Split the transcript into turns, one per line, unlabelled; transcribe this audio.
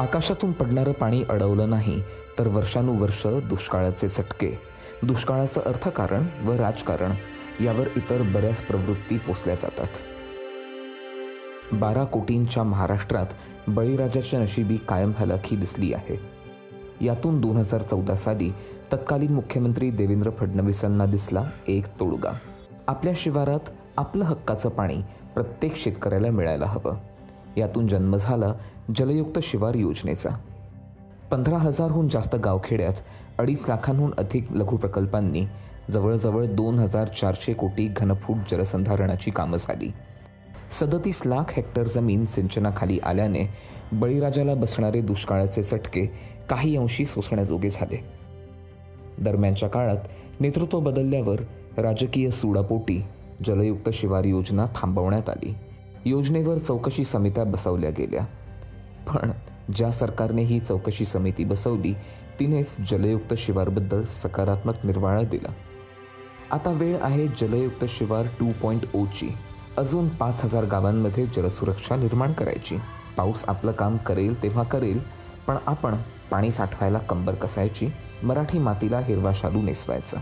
आकाशातून पडणारं पाणी अडवलं नाही तर वर्षानुवर्ष दुष्काळाचे चटके. दुष्काळाचं अर्थकारण व राजकारण यावर इतर बऱ्याच प्रवृत्ती पोचल्या जातात. बारा कोटींच्या महाराष्ट्रात बळीराजाच्या नशिबी कायम हलाखी दिसली आहे. यातून दोन हजार चौदा साली तत्कालीन मुख्यमंत्री देवेंद्र फडणवीसांना दिसला एक तोडगा. आपल्या शिवारात आपलं हक्काचं पाणी प्रत्येक शेतकऱ्याला मिळायला हवं. यातून जन्म झाला जलयुक्त शिवार योजनेचा. पंधरा हजारहून जास्त गावखेड्यात अडीच लाखांहून अधिक लघु प्रकल्पांनी जवळजवळ दोन हजार चारशे कोटी घनफूट जलसंधारणाची कामं झाली. सदतीस लाख हेक्टर जमीन सिंचनाखाली आल्याने बळीराजाला बसणारे दुष्काळाचे चटके काही अंशी सोसण्याजोगे झाले. दरम्यानच्या काळात नेतृत्व बदलल्यावर राजकीय सुडापोटी जलयुक्त शिवार योजना थांबवण्यात आली. योजनेवर चौकशी समित्या बसवल्या गेल्या. पण ज्या सरकारने ही चौकशी समिती बसवली तिनेच जलयुक्त शिवारबद्दल सकारात्मक निर्वाळा दिला. आता वेळ आहे जलयुक्त शिवार टू पॉईंट ओची अजून पाच हजार गावांमध्ये जलसुरक्षा निर्माण करायची. पाऊस आपलं काम करेल तेव्हा करेल पण आपण पाणी साठवायला कंबर कसायची मराठी मातीला हिरवा शालू नेसवायचा.